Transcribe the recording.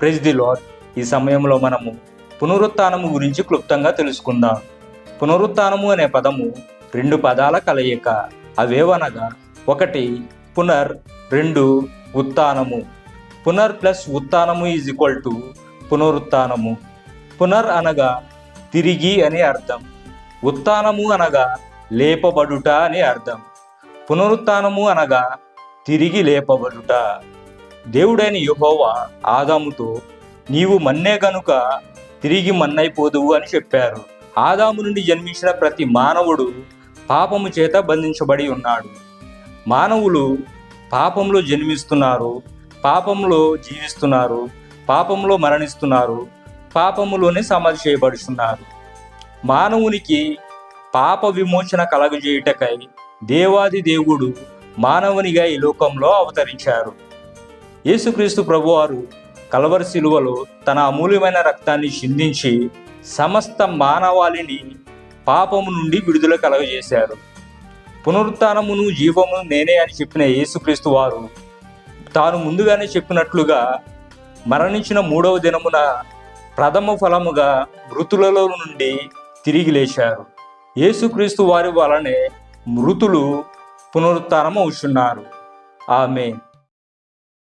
Praise the lord ఈ సమయంలో మనము పునరుత్నము గురించి క్లుప్తంగా తెలుసుకుందాం. పునరుత్నము అనే పదము రెండు పదాల కలయిక. అవేవనగా ఒకటి పునర్ రెండు ఉత్నము. పునర్ ప్లస్ ఉత్నము ఈజ్ ఈక్వల్ టు పునరుత్నము. పునర్ అనగా తిరిగి అని అర్థం. ఉత్నము అనగా లేపబడుట అని అర్థం. పునరుత్నము అనగా తిరిగి లేపబడుట. దేవుడైన యెహోవా ఆదాముతో నీవు మన్నే గనుక తిరిగి మన్నైపోదువు అని చెప్పారు. ఆదాము నుండి జన్మించిన ప్రతి మానవుడు పాపము చేత బంధించబడి ఉన్నాడు. మానవులు పాపంలో జన్మిస్తున్నారు పాపంలో జీవిస్తున్నారు పాపంలో మరణిస్తున్నారు పాపములోనే సమాధి చేయబడుతున్నారు మానవునికి పాప విమోచన కలగజేయుటకై దేవాది దేవుడు మానవునిగా ఈ లోకంలో అవతరించారు. యేసుక్రీస్తు ప్రభువారు కలవరి శిలువలో తన అమూల్యమైన రక్తాన్ని చిందించి సమస్త మానవాళిని పాపము నుండి విడుదల కలగజేశారు. పునరుత్నమును జీవమును నేనే అని చెప్పిన యేసుక్రీస్తు వారు తాను ముందుగానే చెప్పినట్లుగా మరణించిన మూడవ దినమున ప్రథమ ఫలముగా మృతులలో నుండి తిరిగి లేచారు. యేసుక్రీస్తు వారి వలనే మృతులు పునరుత్నమవుతున్నారు ఆమె